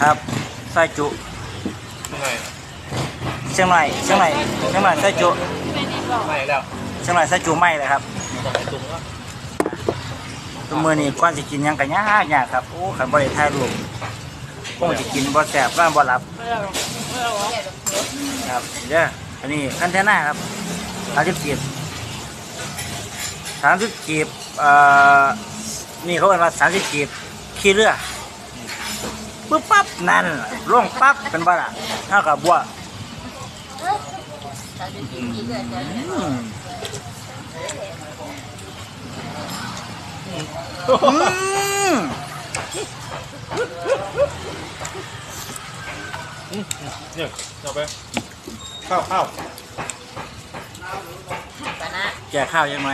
ครับไส้จุทำไมเชียงใหม่เชียงใหม่เชียงใหม่ไส้จุไม่ได้บอกไม่แล้วเชียงใหม่ไส้จุไม่เลยครับต้องไปตุงแล้วตัวมือนี่ก่อนสิกินหยังกันยากยากครับโอ้ขันบ่ได้ถ่ายรูปคงสิกินบ่แซ่บก็บ่หลับไม่ได้หรอกไม่ได้หรอกครับเด้ออันนี้คันเทน่าครับสามสิบกีบสามสิบกีบเอ่อนี่เขาเรียกว่าสามสิบกีบขี้เรือ ปึ๊บปั๊บนั่นล่วงปั๊บเป็นบ้าละเท่ากับบัวอืมอืมเนี่ยเอาไปข้าวข้าวปะนะแก่ข้าวยังไง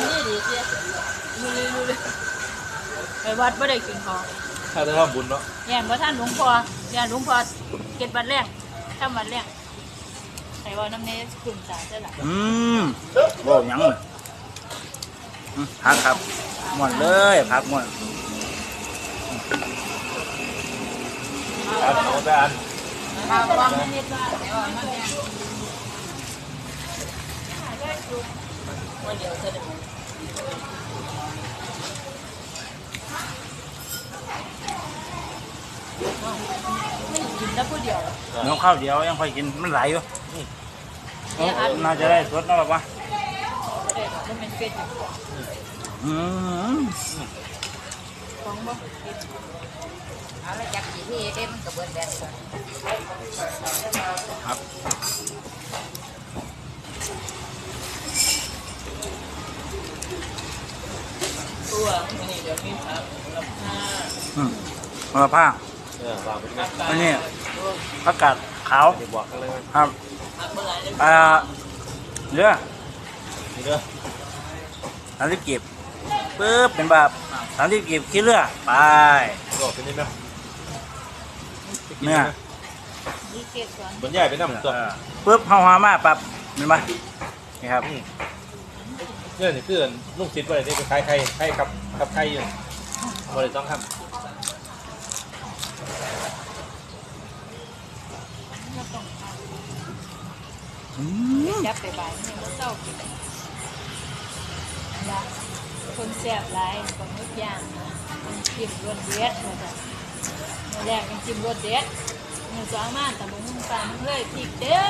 นให้บุบนี่ลงมาเบิ้งนี่ดีเจ้ดูเลยดูเลยไปวัดไม่ได้กินของถ้าจะทำบุญเนาะแย่งว่าท่านหลวงพ่อแย่งหลวงพ่อเก็บบัตรแรกทำบัตรแรกใครว่าน้ำเนสกลุ่มสาใช่หรออืมโว้ยังเลยอืมพักครับหมดเลยพักหมดครับเอาไปอันมาวังนิดว่าแต่ว่ามันเนี่ยวั นเดียวจะได้ไม่กินแล้วผู้เดียวน้องข้าวเดียวยังค่อยกินมันไหลอยู่น่าจะได้สดเนาะแบบว่าเด็กมันเป็นเป็ดอืมของบ่เอาละจักกี่ที่เด้มันก็เบิดแบบก่อนครับ ตัวนี่เดี๋ยวมีผักลำห้า อืมมาผ้าเออวางเป็นไงอันนี้ผักกาดขาวเดี๋ยวบอกกันเลยครับผักเมื่อไหร่ได้อ่าเรือนี่เด้อสามสิบกีบปึ๊บเป็นแบบสามสิบกีบขี้เรือไปบอกเป็นยังไงเนื้อดีเกตก่อนบนใหญ่ไปน้ำตัวเออปึ๊บเฮาหามาปั๊บเห็นไหมนี่ครับ เนี่ยนี่คือลูกศิษย์ว่าได้ไปขายไข่ไข่กับกับไข่อยู่บริต้องทอืมจับไปบ่ายนี่ก็เศร้ากินนะคนแซ่บหลายคนทุกอย่างนะมันจิ้มรสเด็ดมาจ้ะมื้อแรกมันจิ้มรสเด็ดมือสองมาแต่บุ้งปลามันเลยพริกเด้อ